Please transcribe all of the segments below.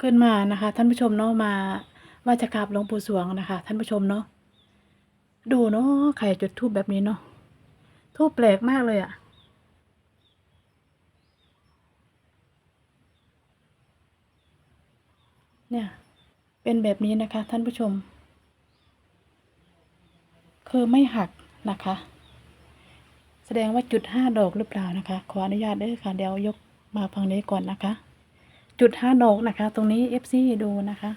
ขึ้นมานะคะ ท่านผู้ชมเนาะมาว่าจะกราบหลวงปู่สวงนะคะ ท่านผู้ชมเนาะดูเนาะใครจุดทูบแบบนี้เนาะทูบแปลกมากเลยอะเนี่ยเป็นแบบนี้นะคะ ท่านผู้ชม คือไม่หักนะคะ แสดงว่าจุดห้าดอกหรือเปล่านะคะ ขออนุญาตด้อค่ะเดี๋ยวยกมาฟังนี้ก่อนนะคะ จุดห้าดอกนะคะ ตรงนี้ FC ดูนะคะ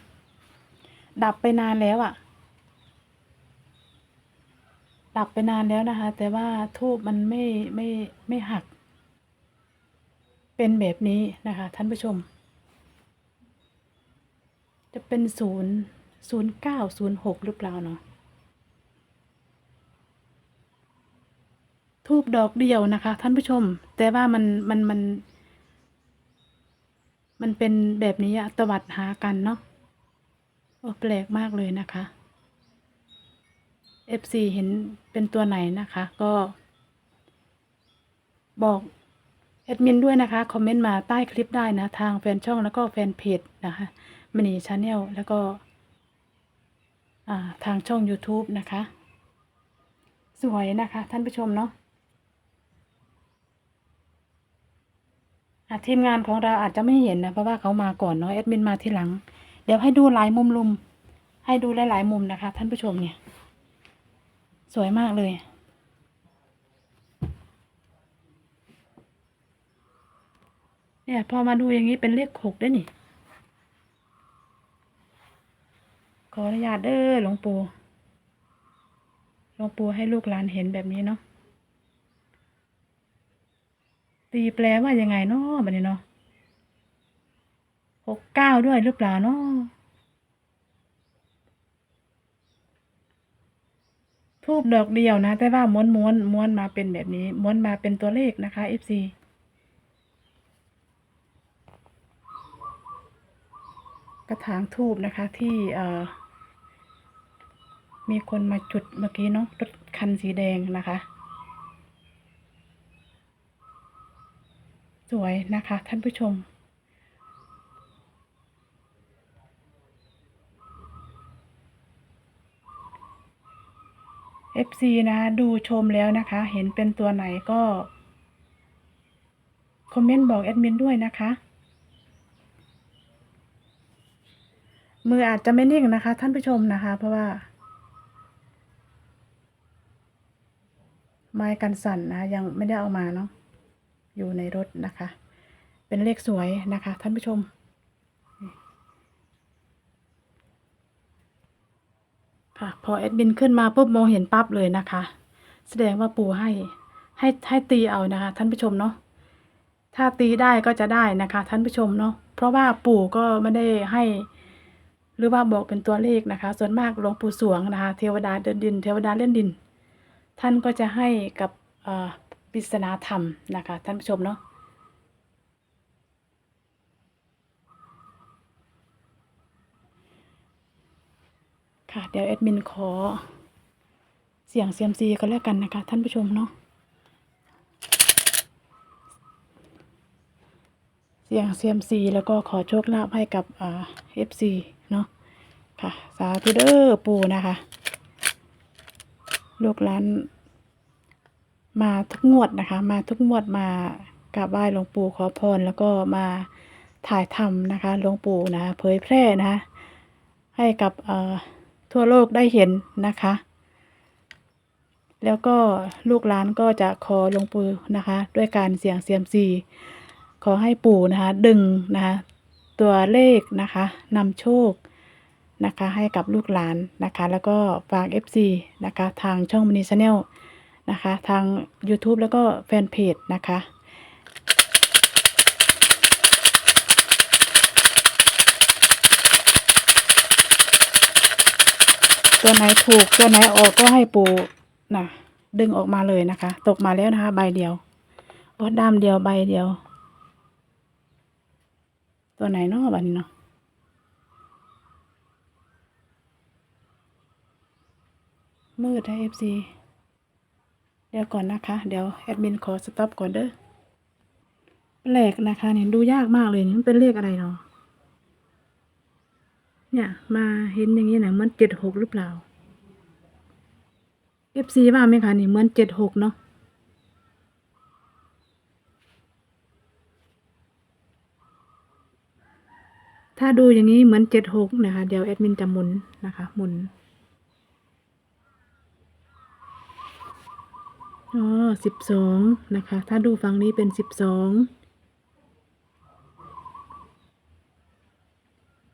ดับไปนานแล้วอะ่ะ ดับไปนานแล้วนะคะ แต่ว่าทูบมันไม่ไม่ไม่หัก เป็นแบบนี้นะคะ ท่านผู้ชม จะเป็นศูนย์ศูนย์เก้าศูนย์หกหรือเปล่าเนาะทูบดอกเดียวนะคะ ท่านผู้ชม แต่ว่ามันมันมัน มันเป็นแบบนี้อะตวัดหากันเนาะโอ้แปลกมากเลยนะคะ FC เห็นเป็นตัวไหนนะคะ ก็ บอกแอดมินด้วยนะคะ คอมเมนต์มาใต้คลิปได้นะ ทางแฟนช่องแล้วก็แฟนเพจนะคะมินีชาแนลแล้วก็ทางช่อง YouTube นะคะ สวยนะคะ ท่านผู้ชมเนาะ อะ ทีมงานของเราอาจจะไม่เห็นนะ เพราะว่าเขามาก่อนเนาะแอดมินมาทีหลัง เดี๋ยวให้ดูหลายมุมลุม ให้ดูหลายๆมุมนะคะ ท่านผู้ชมเนี่ย สวยมากเลย เนี่ยพอมาดูอย่างนี้เป็นเลขหกได้นี่ ขออนุญาตเด้อหลวงปู่หลวงปู่ให้ลูกหลานเห็นแบบนี้เนาะ ตีแปลว่ายังไงเนาะบัดนี้เนาะหกเก้าด้วยหรือเปล่าเนาะทูบดอกเดียวนะ แต่ว่าม้วนม้วนม้วนมาเป็นแบบนี้ ม้วนมาเป็นตัวเลขนะคะ FC กระถางทูบนะคะที่เอ่อมีคนมาจุดเมื่อกี้เนาะรถคันสีแดงนะคะ สวยนะคะ ท่านผู้ชม FC นะ ดูชมแล้วนะคะ เห็นเป็นตัวไหนก็ คอมเมนต์บอกแอดมินด้วยนะคะ มืออาจจะไม่นิ่งนะคะ ท่านผู้ชมนะคะ เพราะว่า ไม้กันสั่นนะ ยังไม่ได้เอามาเนาะ อยู่ในรถนะคะ เป็นเลขสวยนะคะท่านผู้ชม ค่ะพอแอดมินขึ้นมาปุ๊บมองเห็นปั๊บเลยนะคะ แสดงว่าปู่ให้ให้ให้ตีเอานะคะท่านผู้ชมเนาะถ้าตีได้ก็จะได้นะคะท่านผู้ชมเนาะเพราะว่าปู่ก็ไม่ได้ให้หรือว่าบอกเป็นตัวเลขนะคะ ส่วนมากหลวงปู่สวงนะคะ เทวดาเดินดิน เทวดาเล่นดิน ท่านก็จะให้กับอ ปริศนาธรรมนะคะ ท่านผู้ชมเนาะค่ะเดี๋ยวแอดมินขอ เสียงเซียมซีก็แล้วกันนะคะ ท่านผู้ชมเนาะเสียงเซียมซีแล้วก็ขอโชคลาภให้กับเอฟซีเนาะค่ะ สาธุเด้อปูนะคะ ลูกหลาน มาทุกงวดนะคะ มาทุกงวดมากราบไหว้หลวงปู่ขอพรแล้วก็มาถ่ายทำนะคะหลวงปู่นะเผยแพร่นะคะให้กับทั่วโลกได้เห็นนะคะ แล้วก็ลูกหลานก็จะขอหลวงปู่นะคะ ด้วยการเสี่ยงเซียมซีขอให้ปู่นะคะดึงนะคะตัวเลขนะคะนำโชคนะคะให้กับลูกหลานนะคะ แล้วก็ฝาก FC นะคะทางช่องมินิชแนล นะคะ ทาง YouTube แล้วก็แฟนเพจนะคะ ตัวไหนถูกตัวไหนออกก็ให้ปูนะดึงออกมาเลยนะคะ ตกมาแล้วนะคะ ใบเดียวโอ้ด้ามเดียวใบเดียว ตัวไหนเนาะบัดนี้เนาะมืดให้เอฟซี เดี๋ยวก่อนนะคะ เดี๋ยวแอดมินขอสต็อปก่อนเด้อแปลกนะคะเนี่ยดูยากมากเลยนี่มันเป็นเลขอะไรเนาะเนี่ย มาเห็นอย่างนี้นะเหมือนเจ็ดหกหรือเปล่า FC ว่าไหมคะนี่เหมือนเจ็ดหกเนาะถ้าดูอย่างนี้เหมือนเจ็ดหกนะคะ เดี๋ยวแอดมินจะหมุนนะคะหมุน อ๋อสิบสองนะคะ ถ้าดูฝั่งนี้เป็นสิบสอง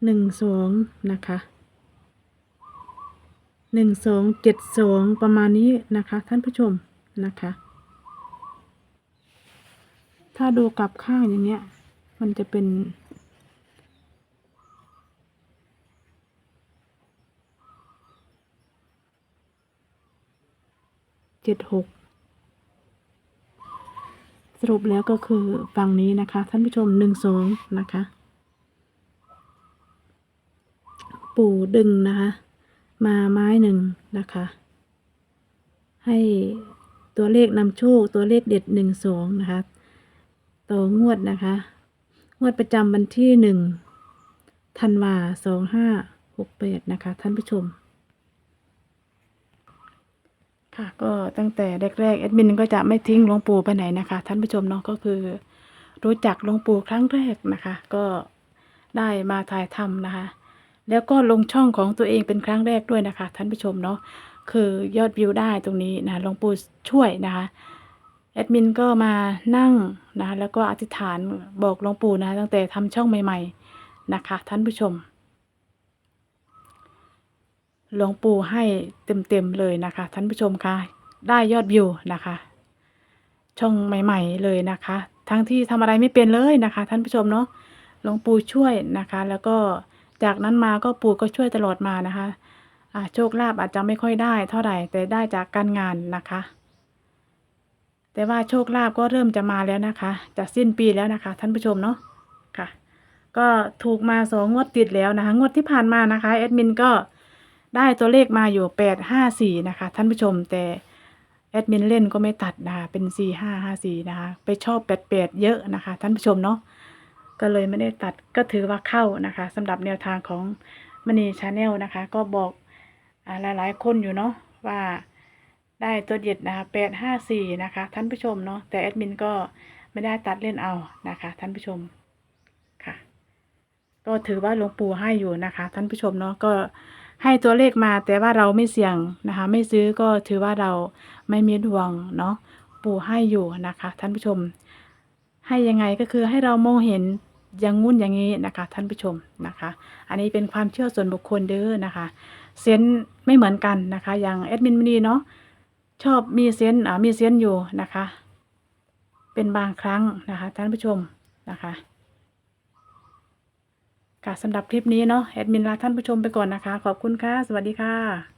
หนึ่งสองนะคะหนึ่งสองเจ็ดสองประมาณนี้นะคะ ท่านผู้ชมนะคะ ถ้าดูกลับข้างอย่างเนี้ย มันจะเป็นเจ็ดหก รุปแล้วก็คือฝั่งนี้นะคะ ท่านผู้ชมหนึ่งสองนะคะ ปู่ดึงนะคะ มาไม้หนึ่งนะคะ ให้ตัวเลขนำโชคตัวเลขเด็ดหนึ่งสองนะคะต่องวดนะคะ งวดประจำวันที่หนึ่งธันวาสองห้าหกแปดนะคะ ท่านผู้ชม ค่ะก็ตั้งแต่แรกๆแอดมินก็จะไม่ทิ้งหลวงปู่ไปไหนนะคะ ท่านผู้ชมเนาะก็คือรู้จักหลวงปู่ครั้งแรกนะคะ ก็ได้มาถ่ายทำนะคะ แล้วก็ลงช่องของตัวเองเป็นครั้งแรกด้วยนะคะ ท่านผู้ชมเนาะคือยอดวิวได้ตรงนี้นะหลวงปู่ช่วยนะคะแอดมินก็มานั่งนะคะแล้วก็อธิษฐานบอกหลวงปู่นะตั้งแต่ทำช่องใหม่ ๆนะคะ ท่านผู้ชม หลวงปู่ให้เต็มๆเลยนะคะท่านผู้ชมคะได้ยอดวิวนะคะ ช่องใหม่ๆเลยนะคะ ทั้งที่ทำอะไรไม่เป็นเลยนะคะ ท่านผู้ชมเนาะหลวงปู่ช่วยนะคะ แล้วก็จากนั้นมาก็ปู่ก็ช่วยตลอดมานะคะโชคลาภอาจจะไม่ค่อยได้เท่าไหร่แต่ได้จากการงานนะคะ แต่ว่าโชคลาภก็เริ่มจะมาแล้วนะคะ จะสิ้นปีแล้วนะคะ ท่านผู้ชมเนาะค่ะ ก็ถูกมาสองงวดติดแล้วนะคะ งวดที่ผ่านมานะคะแอดมินก็ ได้ตัวเลขมาอยู่แปดห้าสี่นะคะ ท่านผู้ชมแต่แอดมินเล่นก็ไม่ตัดนะคะเป็นสี่ห้าห้าสี่นะคะ ไปชอบแปดแปดเยอะนะคะ ท่านผู้ชมเนาะก็เลยไม่ได้ตัดก็ถือว่าเข้านะคะสำหรับแนวทางของมณีชาแนลนะคะ ก็บอกอ่าหลายๆ คนอยู่เนาะว่าได้ตัวเด็ดนะคะแปดห้าสี่นะคะ ท่านผู้ชมเนาะแต่แอดมินก็ไม่ได้ตัดเล่นเอานะคะ ท่านผู้ชมค่ะ ก็ถือว่าหลวงปู่ให้อยู่นะคะ ท่านผู้ชมเนาะก็ ให้ตัวเลขมาแต่ว่าเราไม่เสี่ยงนะคะ ไม่ซื้อก็ถือว่าเราไม่มีดวงเนาะปู่ให้อยู่นะคะท่านผู้ชม ให้ยังไงก็คือให้เรามองเห็นอย่างงุ่นอย่างนี้นะคะ ท่านผู้ชมนะคะ อันนี้เป็นความเชื่อส่วนบุคคลเด้อนะคะเซนไม่เหมือนกันนะคะ อย่างแอดมินมณีเนาะชอบมีเซนอ่ามีเซนอยู่นะคะ เป็นบางครั้งนะคะ ท่านผู้ชมนะคะ ค่ะสำหรับคลิปนี้เนาะแอดมินลาท่านผู้ชมไปก่อนนะคะ ขอบคุณค่ะ สวัสดีค่ะ